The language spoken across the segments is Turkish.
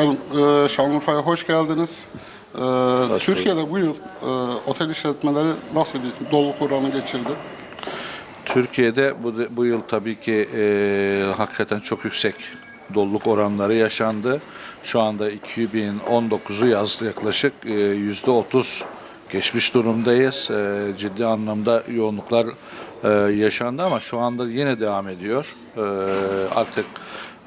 Başkanım, e, Şanlıurfa'ya hoş geldiniz. E, Türkiye'de bu yıl e, otel işletmeleri nasıl bir doluluk oranı geçirdi? Türkiye'de bu, bu yıl tabii ki e, hakikaten çok yüksek doluluk oranları yaşandı. Şu anda 2019'u yaz yaklaşık e, yüzde 30 geçmiş durumdayız. E, ciddi anlamda yoğunluklar e, yaşandı ama şu anda yine devam ediyor. E, artık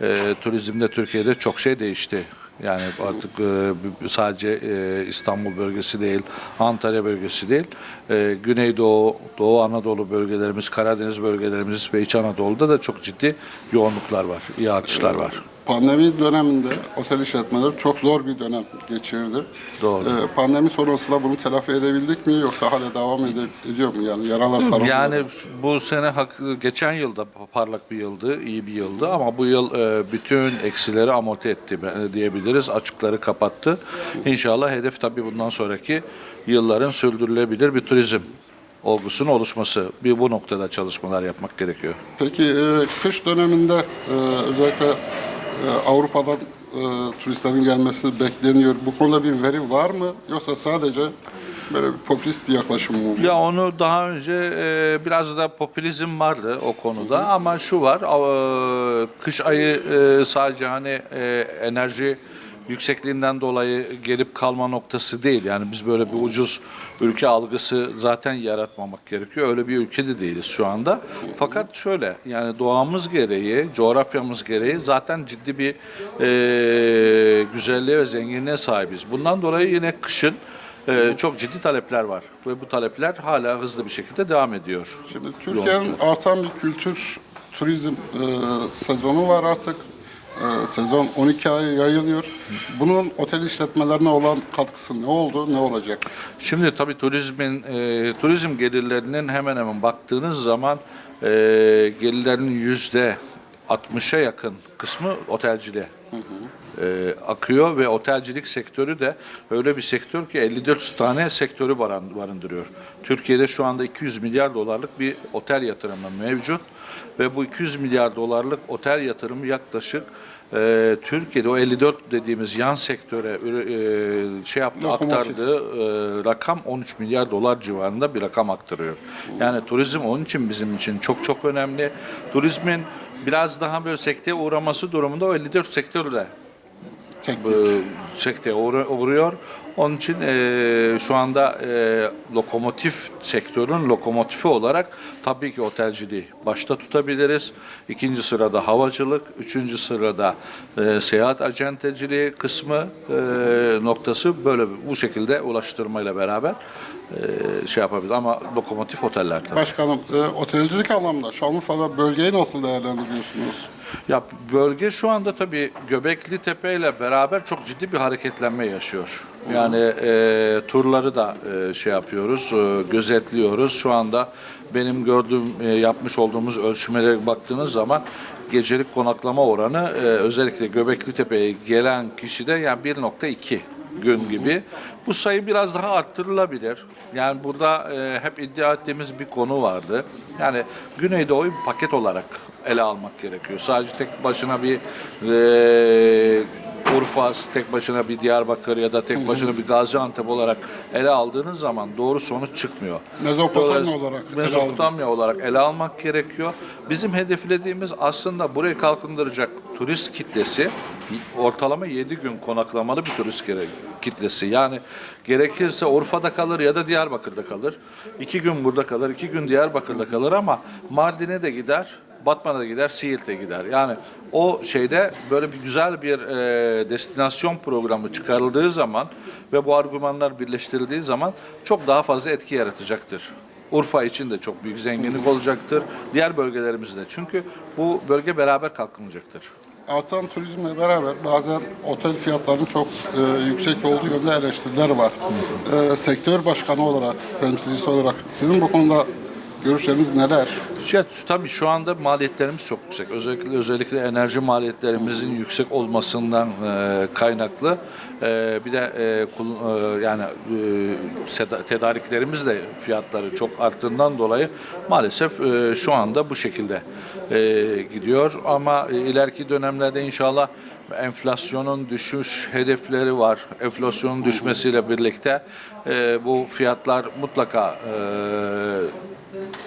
e, turizmde Türkiye'de çok şey değişti. Yani artık e, sadece e, İstanbul bölgesi değil, Antalya bölgesi değil, e, Güneydoğu, Doğu Anadolu bölgelerimiz, Karadeniz bölgelerimiz ve İç Anadolu'da da çok ciddi yoğunluklar var, iyi artışlar var. Pandemi döneminde otel işletmeleri çok zor bir dönem geçirdi. Doğru. E, pandemi sonrasında bunu telafi edebildik mi yoksa hala devam ede- ediyor mu? Yani yaralar sarıldı. Yani bu sene hak, geçen yılda parlak bir yıldı, iyi bir yıldı ama bu yıl e, bütün eksileri amorti etti ben- diyebiliriz. Açıkları kapattı. İnşallah hedef tabii bundan sonraki yılların sürdürülebilir bir turizm olgusunun oluşması. Bir bu noktada çalışmalar yapmak gerekiyor. Peki e, kış döneminde e, özellikle e, Avrupa'dan e, turistlerin gelmesi bekleniyor. Bu konuda bir veri var mı? Yoksa sadece böyle bir popülist bir yaklaşım mı? Ya onu daha önce e, biraz da popülizm vardı o konuda ama şu var e, kış ayı e, sadece hani e, enerji yüksekliğinden dolayı gelip kalma noktası değil. Yani biz böyle bir ucuz ülke algısı zaten yaratmamak gerekiyor. Öyle bir ülkede değiliz şu anda. Fakat şöyle yani doğamız gereği, coğrafyamız gereği zaten ciddi bir e, güzelliğe ve zenginliğe sahibiz. Bundan dolayı yine kışın ee, çok ciddi talepler var ve bu talepler hala hızlı bir şekilde devam ediyor. Şimdi Türkiye'nin artan bir kültür turizm e, sezonu var artık. E, sezon 12 ay yayılıyor. Bunun otel işletmelerine olan katkısı ne oldu, ne olacak? Şimdi tabii turizmin e, turizm gelirlerinin hemen hemen baktığınız zaman e, gelirlerinin yüzde 60'a yakın kısmı otelciliğe e, akıyor ve otelcilik sektörü de öyle bir sektör ki 54 tane sektörü barındırıyor. Türkiye'de şu anda 200 milyar dolarlık bir otel yatırımı mevcut ve bu 200 milyar dolarlık otel yatırımı yaklaşık e, Türkiye'de o 54 dediğimiz yan sektöre e, şey yaptı Lokomotif. aktardığı e, rakam 13 milyar dolar civarında bir rakam aktarıyor. Yani turizm onun için bizim için çok çok önemli. Turizmin biraz daha böyle sekteye uğraması durumunda o 54 sektörle Tek e, sekteye uğra- uğruyor. Onun için e, şu anda e, lokomotif sektörün lokomotifi olarak tabii ki otelciliği başta tutabiliriz. İkinci sırada havacılık, üçüncü sırada e, seyahat acenteciliği kısmı e, noktası böyle bu şekilde ulaştırmayla beraber e, şey yapabilir. Ama lokomotif oteller tabii. Başkanım, e, otelcilik anlamda Şanlıurfa ve bölgeyi nasıl değerlendiriyorsunuz? Ya bölge şu anda tabii Göbekli Tepe ile beraber çok ciddi bir hareketlenme yaşıyor. Yani e, turları da e, şey yapıyoruz, e, gözetliyoruz. Şu anda benim gördüğüm, e, yapmış olduğumuz ölçümlere baktığınız zaman gecelik konaklama oranı e, özellikle Göbekli Tepe'ye gelen kişide yani 1.2 gün gibi. Bu sayı biraz daha arttırılabilir. Yani burada e, hep iddia ettiğimiz bir konu vardı. Yani Güneydoğu'yu paket olarak ele almak gerekiyor. Sadece tek başına bir e, Urfa, tek başına bir Diyarbakır ya da tek başına bir Gaziantep olarak ele aldığınız zaman doğru sonuç çıkmıyor. Mezopotamya olarak ele Mezopotamya olarak ele almak gerekiyor. Bizim hedeflediğimiz aslında burayı kalkındıracak turist kitlesi ortalama 7 gün konaklamalı bir turist kitlesi. Yani gerekirse Urfa'da kalır ya da Diyarbakır'da kalır. İki gün burada kalır, iki gün Diyarbakır'da kalır ama Mardin'e de gider, Batman'a da gider, Siirt'e gider. Yani o şeyde böyle bir güzel bir e, destinasyon programı çıkarıldığı zaman ve bu argümanlar birleştirildiği zaman çok daha fazla etki yaratacaktır. Urfa için de çok büyük zenginlik olacaktır. Diğer bölgelerimizde. Çünkü bu bölge beraber kalkınacaktır. Artan turizmle beraber bazen otel fiyatlarının çok e, yüksek olduğu yönde eleştiriler var. E, sektör başkanı olarak, temsilcisi olarak sizin bu konuda görüşleriniz neler? Ya, tabii şu anda maliyetlerimiz çok yüksek. Özellikle özellikle enerji maliyetlerimizin yüksek olmasından e, kaynaklı. E, bir de e, kul- e, yani e, tedariklerimiz de fiyatları çok arttığından dolayı maalesef e, şu anda bu şekilde e, gidiyor. Ama e, ileriki dönemlerde inşallah enflasyonun düşüş hedefleri var. Enflasyonun düşmesiyle birlikte e, bu fiyatlar mutlaka e,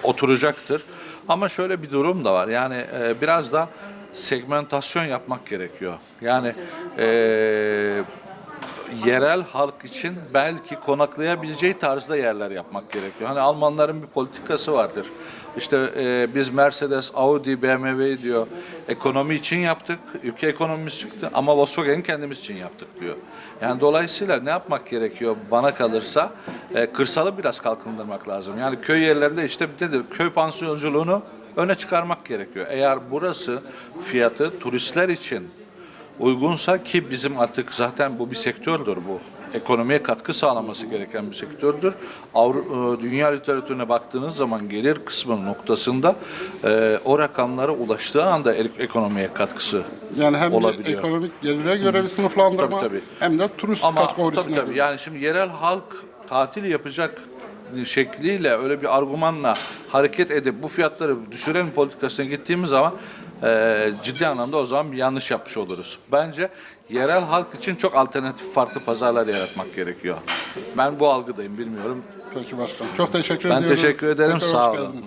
oturacaktır. Ama şöyle bir durum da var. Yani e, biraz da segmentasyon yapmak gerekiyor. Yani e, yerel halk için belki konaklayabileceği tarzda yerler yapmak gerekiyor. Hani Almanların bir politikası vardır. İşte e, biz Mercedes, Audi, BMW diyor ekonomi için yaptık, ülke ekonomimiz çıktı ama Volkswagen kendimiz için yaptık diyor. Yani dolayısıyla ne yapmak gerekiyor bana kalırsa e, kırsalı biraz kalkındırmak lazım. Yani köy yerlerinde işte nedir köy pansiyonculuğunu öne çıkarmak gerekiyor. Eğer burası fiyatı turistler için uygunsa ki bizim artık zaten bu bir sektördür bu. Ekonomiye katkı sağlaması gereken bir sektördür. Avru- e, dünya literatürüne baktığınız zaman gelir kısmı noktasında e, o rakamlara ulaştığı anda ekonomiye katkısı Yani hem bir olabiliyor. ekonomik gelire göre bir sınıflandırma Tabii, tabii. hem de turist Ama kategorisine tabii tabii yani şimdi yerel halk tatil yapacak şekliyle öyle bir argümanla hareket edip bu fiyatları düşürelim politikasına gittiğimiz zaman e, ciddi anlamda o zaman yanlış yapmış oluruz. Bence yerel halk için çok alternatif farklı pazarlar yaratmak gerekiyor. Ben bu algıdayım bilmiyorum. Peki başkanım. Çok teşekkür Ben ediyoruz. teşekkür ederim, Tekrar sağ olun. geldiniz.